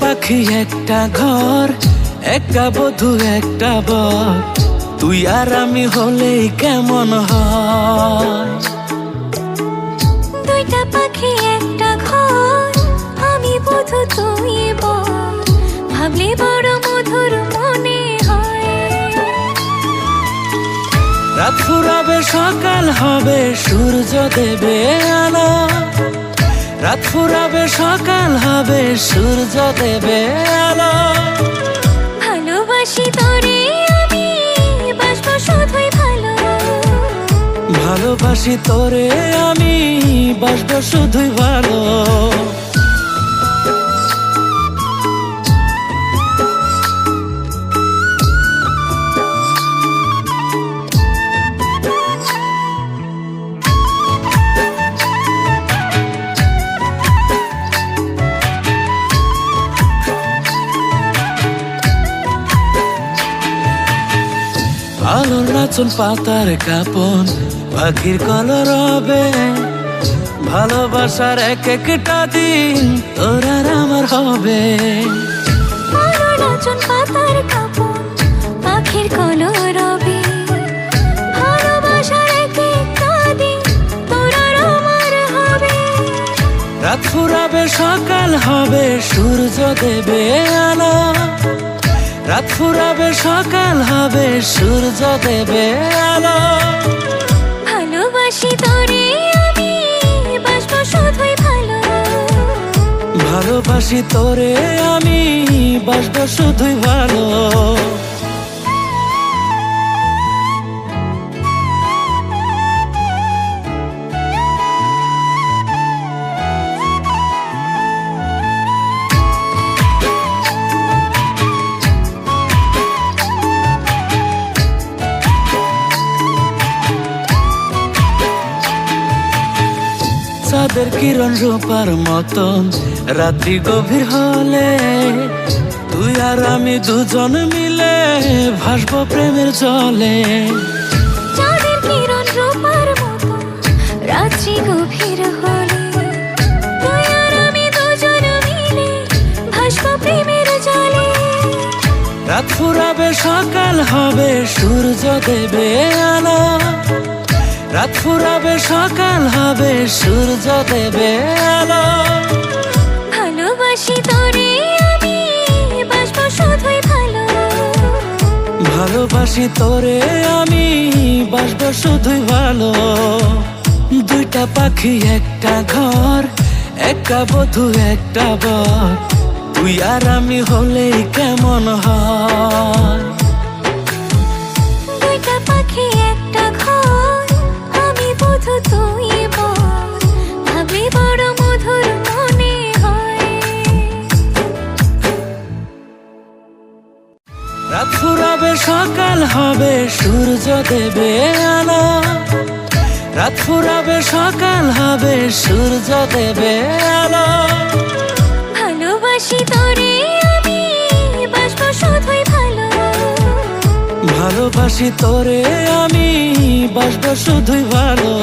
পাখি একটা ঘর একটা বধু একটা বর। তুই আর আমি হলেই কেমন হয়? দুইটা পাখি একটা ঘর আমি বধু তুই বল ভাবলে বড় মধুর মনে হয়। রাত ফুরাবে সকাল হবে সূর্য দেবে আলো। রাত ফুরাবে সকাল হবে সূর্য দেবে আলো। ভালোবাসি তোরে আমি বাসবো শুধুই ভালো। ভালোবাসি তোরে আমি বাসবো শুধুই ভালো। আলোর নাচন পাতার কাপন পাখির কলর হবে। ভালোবাসার এক একটা দিন তোর হবে। নাচন পাতার পাখির আমার হবে। রাত ফুরাবে সকাল হবে সূর্য দেবে আলো। রাত ফুরাবে সকাল হবে সূর্য দেবে আলো। ভালোবাসি তোরে আমি বাসবো শুধুই ভালো। ভালোবাসি তোরে আমি বাসবো শুধুই ভালো। চাঁদের কিরণ রূপার মতন রাত্রি গভীর হলে তুই আর আমি দুজন মিলে ভাসবো প্রেমের জলে। চাঁদের কিরণ রূপার মতো রাত্রি গভীর হলে তুই আর আমি দুজন মিলে ভাসবো প্রেমের জলে। রাত ফুরাবে সকাল হবে সূর্য দেবে আলো। রাত ফুরাবে সকাল হবে সূর্য দেবে আলো। ভালোবাসি তোরে আমি বাসবো শুধুই ভালো। ভালোবাসি তোরে আমি বাসবো শুধুই ভালো। দুইটা পাখি একটা ঘর একটা বধু একটা বর। তুই আর আমি হলেই কেমন হয়? সকাল হবে সূর্য দেবে আলো। রাত ফুরাবে সকাল হবে সূর্য দেবে আলো। ভালোবাসি তোরে আমি বাসবো শুধুই ভালো। ভালোবাসি তোরে আমি বাসবো শুধুই ভালো।